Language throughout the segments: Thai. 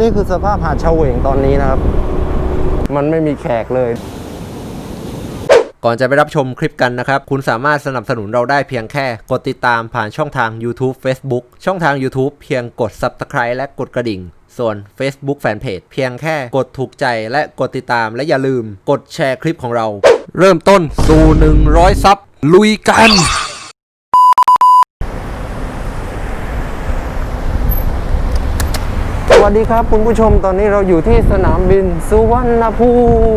นี่คือสภาพหาดเฉวงตอนนี้นะครับ มันไม่มีแขกเลย ก่อนจะไปรับชมคลิปกันนะครับ คุณสามารถสนับสนุนเราได้เพียงแค่กดติดตามผ่านช่องทาง YouTube Facebook ช่องทาง YouTube เพียงกด Subscribe และกดกระดิ่ง ส่วน Facebook Fanpage เพียงแค่กดถูกใจและกดติดตามและอย่าลืม กดแชร์คลิปของเรา เริ่มต้นสู่100ซับลุยกัน วัสดีครับคุณผู้ชมตอนนี้เราอยู่ที่สนามบินสุวรรณภู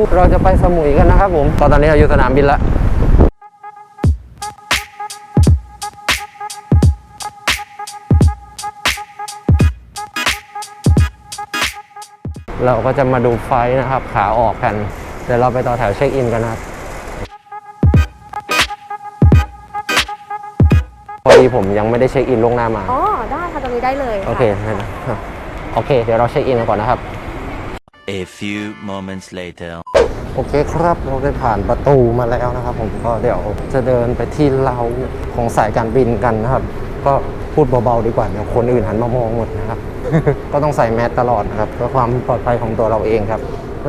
มิเราจะไปสมุยกันนะครับผมตอนนี้เราอยู่สนามบินแล้วเราก็จะมาดูไฟล์นะครับขาออกกันเดี๋ยวเราไปต่อแถวเช็คอินกันนะครับพอดีผมยังไม่ได้เช็คอินล่วงหน้ามา อ๋อ ได้ค่ะตรงนี้ได้เลยะโอเคได้นะ โอเค เดี๋ยวเราเช็คอินกันก่อนนะครับ A few moments later. โอเคครับ เราได้ผ่านประตูมาแล้วนะครับ ผมก็เดี๋ยวจะเดินไปที่เราของสายการบินกันนะครับ ก็พูดเบาๆดีกว่าเดี๋ยวคนอื่นหันมามองหมดนะครับ ก็ต้องใส่แมสตลอดนะครับเพื่อความปลอดภัยของตัวเราเองครับ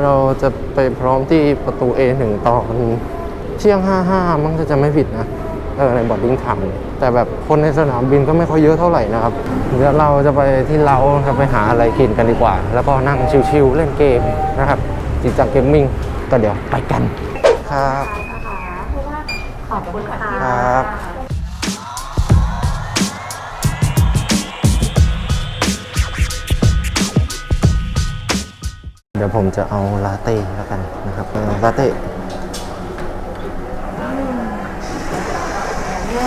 เราจะไปพร้อมที่ประตู A1 ตอนเที่ยง 55 มั้งถ้าจะไม่ผิดนะ เออในบอดดิ้งไทม์แต่แบบคนในสนามบินก็ไม่ค่อยเยอะเท่าไหร่นะครับเดี๋ยวเราจะไปที่เราครับไปหาอะไรกินกันดีกว่า แล้วก็นั่งชิลๆเล่นเกมนะครับจริงจังเกมมิ่งก็เดี๋ยวไปกันครับขอบคุณค่ะครับเดี๋ยวผมจะเอาลาเต้แล้วกันนะครับลาเต้ เอ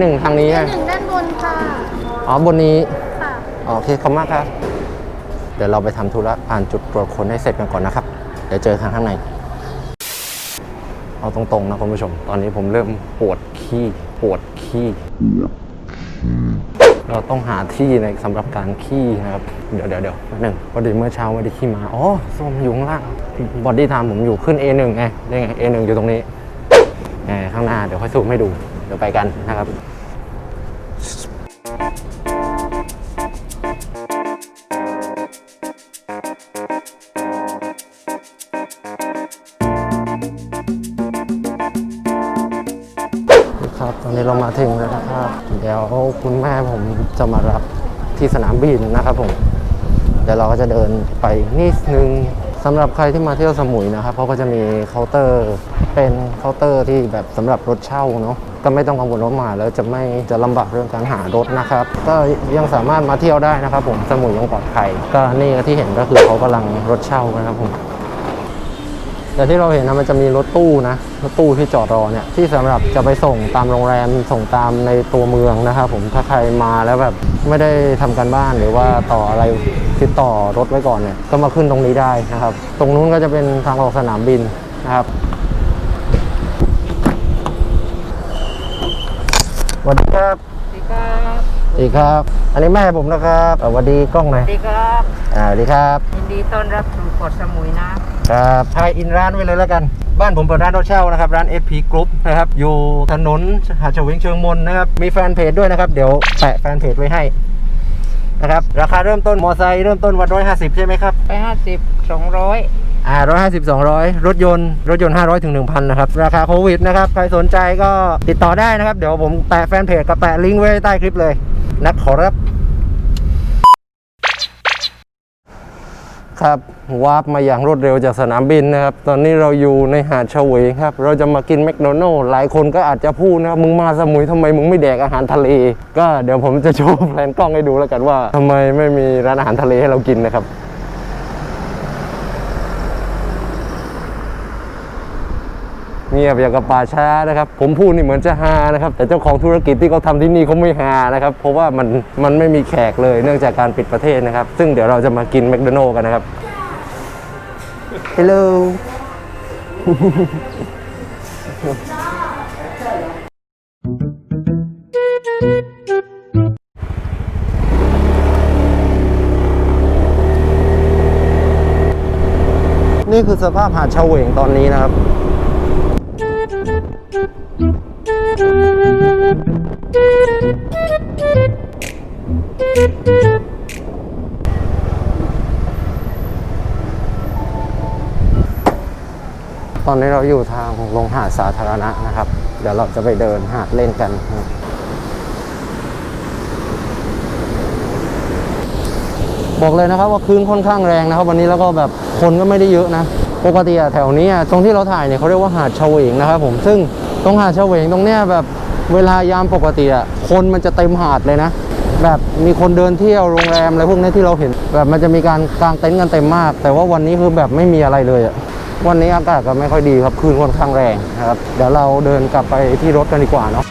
หนึ่งทางนี้ใช่ไหมหนึ่งด้านบนค่ะอ๋อบนนี้ค่ะโอเคขอบคุณมากครับ เดี๋ยวเราไปทำธุระผ่านจุดตรวจคนให้เสร็จกันก่อนนะครับ เดี๋ยวเจอกันข้างใน เอาตรงๆนะคุณผู้ชม ตอนนี้ผมเริ่มปวดขี้ปวดขี้ เราต้องหาที่ในสำหรับการขี้นะครับ เดี๋ยวเดี๋ยวเดี๋ยวหนึ่งพอดีเมื่อเช้าไม่ได้ขี้มา อ๋อส้มอยู่ข้างล่างบอดี้ไทม์ผมอยู่ขึ้น A1 ไงได้ไง A1 อยู่ตรงนี้แหมข้างหน้าเดี๋ยวค่อยสูมให้ดู เดี๋ยวไปกันนะครับ ครับ ตอนนี้เรามาถึงแล้วนะครับ เดี๋ยวคุณแม่ผมจะมารับที่สนามบินนะครับผม เดี๋ยวเราก็จะเดินไปนิดนึงสำหรับใครที่มาเที่ยวสมุยนะครับเขาก็จะมีเคาน์เตอร์ เป็นเคาน์เตอร์ที่แบบสำหรับรถเช่าเนาะก็ไม่ต้องกังวลว่ามาแล้วจะไม่จะลำบากเรื่องการหารถนะครับ ก็ยังสามารถมาเที่ยวได้นะครับ ผมสมุยยังปลอดภัยก็นี่ที่เห็นก็คือเขากำลังรถเช่านะครับผม แต่ที่เราเห็นนะมันจะมีรถตู้นะรถตู้ที่จอดรอเนี่ยที่สำหรับจะไปส่งตามโรงแรมส่งตามในตัวเมืองนะครับผมถ้าใครมาแล้วแบบไม่ได้ทำการบ้านหรือว่าต่ออะไรติดต่อรถไว้ก่อนเนี่ยก็มาขึ้นตรงนี้ได้นะครับ ตรงนู้นก็จะเป็นทางออกสนามบินนะครับสวัสดีครับสวัสดีครับสวัสดีครับ อันนี้แม่ผมนะครับเอ่อสวัสดีกล้องหน่อยสวัสดีครับอ่าสวัสดีครับยินดีต้อนรับสู่เกาะสมุยนะ ครับทายอินร้านไว้เลยแล้วกัน บ้านผมเปิดร้านรถเช่านะครับ ร้าน SP Group นะครับ อยู่ถนนหาดเฉวงเชิงมนนะครับ มีแฟนเพจด้วยนะครับ เดี๋ยวแปะแฟนเพจไว้ให้นะครับราคาเริ่มต้นมอไซค์เริ่มต้นวันร้อยห้าสิบใช่ไหมครับไปห้าสิบสองร้อยอ่าร้อยห้าสิบสองร้อยรถยนต์ รถยนต์ห้าร้อยถึงหนึ่งพันนะครับ ราคาโควิดนะครับ ใครสนใจก็ติดต่อได้นะครับ เดี๋ยวผมแปะแฟนเพจกับแปะลิงก์ไว้ใต้คลิปเลยนะขอรับ ครับวาร์ปมาอย่างรวดเร็วจากสนามบินนะครับ ตอนนี้เราอยู่ในหาดเฉวงครับ เราจะมากินแมคโดนัลล์หลายคนก็อาจจะพูดนะครับ มึงมาสมุยทำไมมึงไม่แดกอาหารทะเล ก็เดี๋ยวผมจะโชว์แผนกล้องให้ดูแล้วกันว่าทำไมไม่มีร้านอาหารทะเลให้เรากินนะครับ เงียบอย่างกับป่าช้านะครับ ผมพูดนี่เหมือนจะฮานะครับ แต่เจ้าของธุรกิจที่เขาทำที่นี่เขาไม่ฮานะครับ เพราะว่ามันมันไม่มีแขกเลยเนื่องจากการปิดประเทศนะครับ ซึ่งเดี๋ยวเราจะมากินแมคโดนัลล์กันนะครับ Hello นี่คือสภาพหาดเฉวงตอนนี้นะครับ ตอนนี้เราอยู่ทางลงหาดสาธารณะนะครับ เดี๋ยวเราจะไปเดินหาดเล่นกันบอกเลยนะครับว่าคลื่นค่อนข้างแรงนะครับ วันนี้แล้วก็แบบคนก็ไม่ได้เยอะนะ ปกติแถวนี้ตรงที่เราถ่ายเนี่ยเขาเรียกว่าหาดเฉวงนะครับผมซึ่ง ตรงหาดเฉวงตรงเนี้ยแบบเวลายามปกติอะคนมันจะเต็มหาดเลยนะ แบบมีคนเดินเที่ยวโรงแรมอะไรพวกนี้ที่เราเห็น แบบมันจะมีการกางเต็นท์กันเต็มมาก แต่ว่าวันนี้คือแบบไม่มีอะไรเลยอะวันนี้อากาศก็ไม่ค่อยดีครับคลื่นค่อนข้างแรงนะครับเดี๋ยวเราเดินกลับไปที่รถกันดีกว่าเนาะ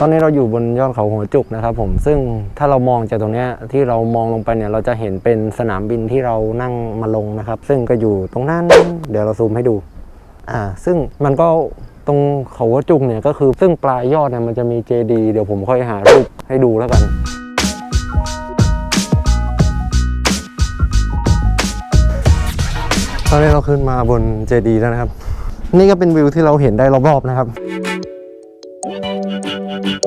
ตอนนี้เราอยู่บนยอดเขาหัวจุกนะครับผมซึ่งถ้าเรามองจากตรงนี้ที่เรามองลงไปเนี่ยเราจะเห็นเป็นสนามบินที่เรานั่งมาลงนะครับ ซึ่งก็อยู่ตรงนั้นเดี๋ยวเราซูมให้ดูอ่าซึ่งมันก็ตรงเขาหัวจุกเนี่ยก็คือซึ่งปลายยอดเนี่ยมันจะมีเจดีเดี๋ยวผมค่อยหารูปให้ดูแล้วกันตอนนี้เราขึ้นมาบนเจดีแล้วนะครับ นี่ก็เป็นวิวที่เราเห็นได้รอบๆนะครับ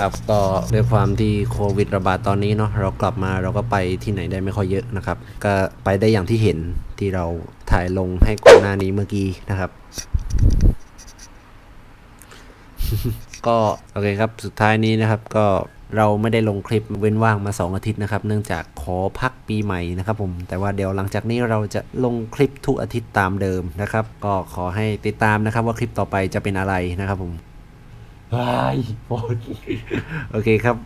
ครับก็ด้วยความที่โควิดระบาดตอนนี้เนาะเรากลับมาเราก็ไปที่ไหนได้ไม่ค่อยเยอะนะครับ ก็ไปได้อย่างที่เห็นที่เราถ่ายลงให้ก่อนหน้านี้เมื่อกี้นะครับก็โอเคครับสุดท้ายนี้นะครับก็เราไม่ได้ลงคลิปเว้นว่างมา 2 อาทิตย์นะครับ เนื่องจากขอพักปีใหม่นะครับผมแต่ว่าเดี๋ยวหลังจากนี้เราจะลงคลิปทุกอาทิตย์ตามเดิมนะครับ ก็ขอให้ติดตามนะครับว่าคลิปต่อไปจะเป็นอะไรนะครับผม บายโอเคครับ